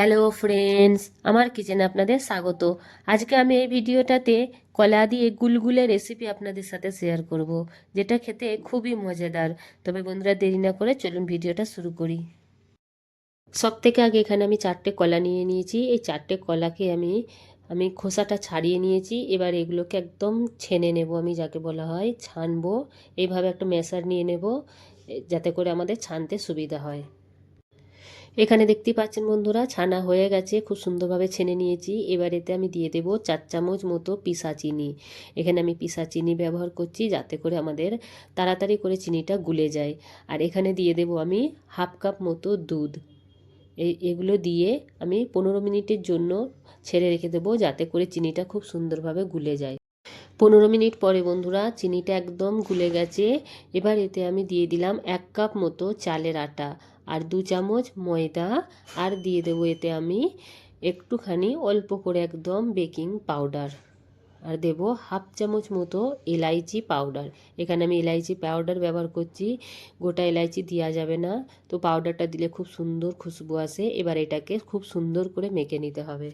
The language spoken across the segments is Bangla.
হ্যালো ফ্রেন্ডস আমার কিচেনে আপনাদের স্বাগত। আজকে আমি এই ভিডিওটাতে কলা দিয়ে গুলগুলে রেসিপি আপনাদের সাথে শেয়ার করব, যেটা খেতে খুবই মজাদার। তবে বন্ধুরা, দেরি না করে চলুন ভিডিওটা শুরু করি। সব থেকে আগে এখানে আমি চারটে কলা নিয়ে নিয়েছি। এই চারটে কলাকে আমি আমি খোসাটা ছাড়িয়ে নিয়েছি। এবার এগুলোকে একদম ছেনে নেব আমি, যাকে বলা হয় ছানবো। এইভাবে একটা মেশার নিয়ে নেব যাতে করে আমাদের ছানতে সুবিধা হয়। এখানে দেখতে পাচ্ছেন বন্ধুরা, ছানা হয়ে গেছে। খুব সুন্দরভাবে ছেনে নিয়েছি। এবার এতে আমি দিয়ে দেব চার চামচ মতো পিসা চিনি। এখানে আমি পিসা চিনি ব্যবহার করছি যাতে করে আমাদের তাড়াতাড়ি করে চিনিটা গুলে যায়। আর এখানে দিয়ে দেব আমি হাফ কাপ মতো দুধ। এগুলো দিয়ে আমি পনেরো মিনিটের জন্য ছেড়ে রেখে দেবো যাতে করে চিনিটা খুব সুন্দরভাবে গুলে যায়। পনেরো মিনিট পরে বন্ধুরা, চিনিটা একদম গুলে গেছে। এবার এতে আমি দিয়ে দিলাম এক কাপ মতো চালের আটা। আর দু চামচ ময়দা আর দিয়ে দেবো এতে আমি একটুখানি অল্প করে একদম বেকিং পাউডার। আর দেব হাফ চামচ মতো এলাইচি পাউডার। এখানে আমি এলাইচি পাউডার ব্যবহার করছি, গোটা এলাইচি দেওয়া যাবে না। তো পাউডারটা দিলে খুব সুন্দর খুশবু আসে, এবার এটাকে খুব সুন্দর করে মেখে নিতে হবে।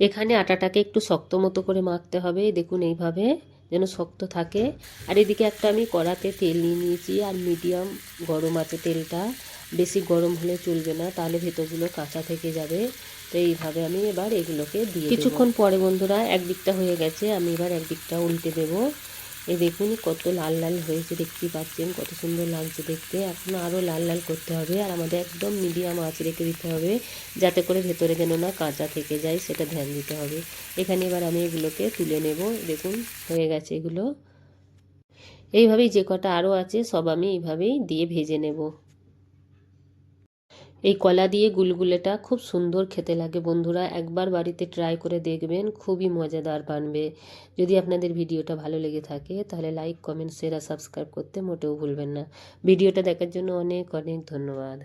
এখানে আটাটাকে একটু শক্ত মতো করে মাখতে হবে, দেখুন এইভাবে। যেন শক্ত থাকে। আর এদিকে একটা আমি কড়াতে তেল নিয়ে নিয়েছি, আর মিডিয়াম গরম আছে তেলটা। বেশি গরম হলে চলবে না, তাহলে ভেতরগুলো কাঁচা থেকে যাবে। তো এইভাবে আমি এবার এগুলোকে দিয়ে কিছুক্ষণ পরে বন্ধুরা, একদিকটা হয়ে গেছে, আমি এবার একদিকটা উল্টে দেবো। এই দেখুন, কত লাল লাল হয়েছে, দেখতেই পাচ্ছেন, কত সুন্দর লাগছে দেখতে। এখন আরও লাল লাল করতে হবে আর আমাদের একদম মিডিয়াম আঁচ রেখে দিতে হবে, যাতে করে ভেতরে যেন না কাঁচা থেকে যায়, সেটা ধ্যান দিতে হবে। এখানে এবার আমি এগুলোকে তুলে নেব দেখুন, হয়ে গেছে এগুলো। এইভাবেই যে কটা আরও আছে, সব আমি এইভাবেই দিয়ে ভেজে নেব। এই কলা দিয়ে গুলগুলেটা খুব সুন্দর খেতে লাগে বন্ধুরা। একবার বাড়িতে ট্রাই করে দেখবেন, খুবই মজাদার বানবে। যদি আপনাদের ভিডিওটা ভালো লেগে থাকে, তাহলে লাইক কমেন্ট শেয়ার আর সাবস্ক্রাইব করতে মোটেও ভুলবেন না। ভিডিওটা দেখার জন্য অনেক অনেক ধন্যবাদ।